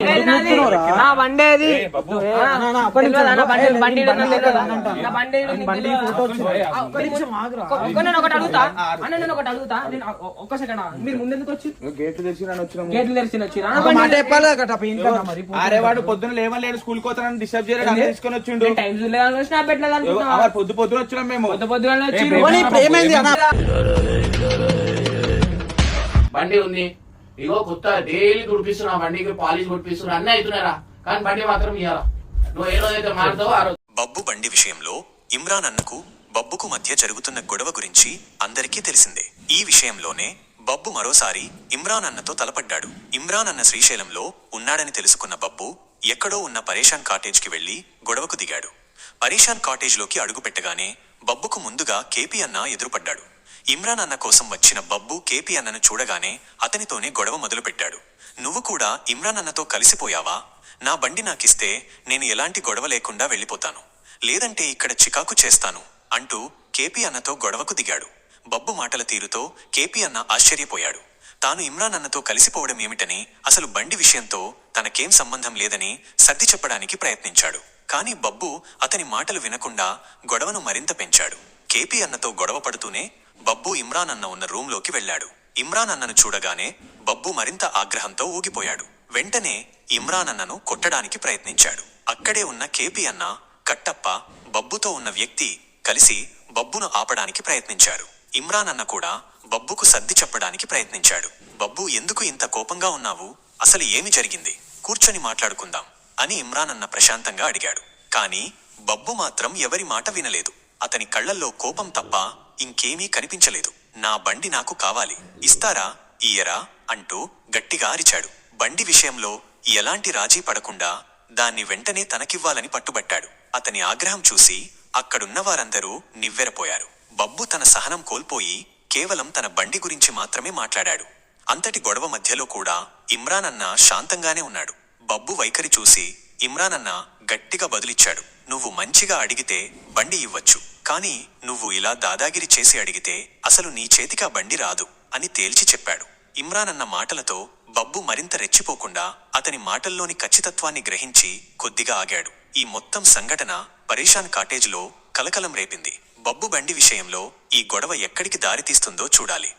నా బండి ఏది ఆ, నా, నా, ఒక్క నిమిషం. తెలియదా? నా బండి ఏ, బండి నేను ఏదో నాకు బండి తెలియదా? అంటాను. నా బండి ఏదో నీకు బండి తెలియదా? ఫోటో వచ్చింది. ఆ, ఒక్క నిమిషం ఆగురా. ఒక్క- నేను ఒకటి అడుగుతా? అన్న నేను ఒకటి అడుగుతా? నేను ఒ- ఒక్క సెకండ్ మీరు ముందెందుకు వచ్చి గేట్లు తెచ్చి నన్ను వచ్చినాము. గేట్లు తెరిచి వచ్చిరా ఒక మాట చెప్పాలి కదా పెయిన్ కన్నా మరి అరే వాడు పొద్దున లేవలేడు స్కూల్ కోతానని డిస్టర్బ్ చేయలేదు అన్నీ తీసుకొని వచ్చిండు. టైం చూడలేదు స్నాప్ పెట్టలేదు ఎవరు- అనుకుంటున్నా అవర్ పొద్దు పొద్దున వచ్చినాం మేము. పొద్దు వచ్చి ఏమైంది? అన్న? బండి ఉంది. ఇగో కొత్త డైలీ తుడిపిస్తున్నా బండికి పాలిష్ కొట్టిస్తున్నా అన్నీ అవుతున్నారా కానీ బండి మాత్రం ఇవ్వాలా నువ్వు ఏ రోజైతే మారుతావో ఆ రోజు. బబ్బు బండి విషయంలో ఇమ్రాన్ అన్నకు బబ్బుకు మధ్య జరుగుతున్న గొడవ గురించి అందరికీ తెలిసిందే. ఈ విషయంలోనే బబ్బు మరోసారి ఇమ్రాన్ అన్నతో తలపడ్డాడు. ఇమ్రాన్ అన్న శ్రీశైలంలో ఉన్నాడని తెలుసుకున్న బబ్బు ఎక్కడో ఉన్న పరేషాన్ కాటేజ్కి వెళ్ళి గొడవకు దిగాడు. పరేషాన్ కాటేజ్లోకి అడుగు పెట్టగానే బబ్బుకు ముందుగా కేపీ అన్న ఎదురుపడ్డాడు. ఇమ్రాన్ అన్న కోసం వచ్చిన బబ్బు కేపీ అన్నను చూడగానే అతనితోనే గొడవ మొదలుపెట్టాడు. నువ్వు కూడా ఇమ్రాన్ అన్నతో కలిసిపోయావా? నా బండి నాకిస్తే నేను ఎలాంటి గొడవ లేకుండా వెళ్ళిపోతాను. లేదంటే ఇక్కడ చికాకు చేస్తాను అంటూ కేపీ అన్నతో గొడవకు దిగాడు. బబ్బు మాటల తీరుతో కేపీ అన్న ఆశ్చర్యపోయాడు. తాను ఇమ్రాన్ అన్నతో కలిసిపోవడం ఏమిటని అసలు బండి విషయంతో తనకేం సంబంధం లేదని సర్ది చెప్పడానికి ప్రయత్నించాడు. కానీ బబ్బు అతని మాటలు వినకుండా గొడవను మరింత పెంచాడు. కేపీ అన్నతో గొడవ పడుతూనే బబ్బు ఇమ్రాన్ అన్న ఉన్న రూంలోకి వెళ్ళాడు. ఇమ్రాన్ అన్నను చూడగానే బబ్బు మరింత ఆగ్రహంతో ఊగిపోయాడు. వెంటనే ఇమ్రాన్ అన్నను కొట్టడానికి ప్రయత్నించాడు. అక్కడే ఉన్న కేపీ అన్న కట్టప్ప బబ్బుతో ఉన్న వ్యక్తి కలిసి బబ్బును ఆపడానికి ప్రయత్నించారు. ఇమ్రాన్ అన్న కూడా బబ్బుకు సర్ది చెప్పడానికి ప్రయత్నించాడు. బబ్బు ఎందుకు ఇంత కోపంగా ఉన్నావు? అసలు ఏమి జరిగింది? కూర్చొని మాట్లాడుకుందాం అని ఇమ్రాన్ అన్న ప్రశాంతంగా అడిగాడు. కానీ బబ్బు మాత్రం ఎవరి మాట వినలేదు. అతని కళ్ళల్లో కోపం తప్ప ఇంకేమీ కనిపించలేదు. నా బండి నాకు కావాలి. ఇస్తారా? ఇయ్యరా? అంటూ గట్టిగా అరిచాడు. బండి విషయంలో ఎలాంటి రాజీ పడకుండా దాన్ని వెంటనే తనకివ్వాలని పట్టుబట్టాడు. అతని ఆగ్రహం చూసి అక్కడున్న వారందరూ నివ్వెరపోయారు. బబ్బు తన సహనం కోల్పోయి కేవలం తన బండి గురించి మాత్రమే మాట్లాడాడు. అంతటి గొడవ మధ్యలో కూడా ఇమ్రాన్ అన్న శాంతంగానే ఉన్నాడు. బబ్బు వైఖరి చూసి ఇమ్రాన్ అన్న గట్టిగా బదులిచ్చాడు. నువ్వు మంచిగా అడిగితే బండి ఇవ్వచ్చు. కానీ నువ్వు ఇలా దాదాగిరి చేసి అడిగితే అసలు నీ చేతికా బండి రాదు అని తేల్చి చెప్పాడు. ఇమ్రాన్ అన్న మాటలతో బబ్బు మరింత రెచ్చిపోకుండా అతని మాటల్లోని ఖచ్చితత్వాన్ని గ్రహించి కొద్దిగా ఆగాడు. ఈ మొత్తం సంఘటన పరేషాన్ కాటేజ్లో కలకలం రేపింది. బబ్బు బండి విషయంలో ఈ గొడవ ఎక్కడికి దారితీస్తుందో చూడాలి.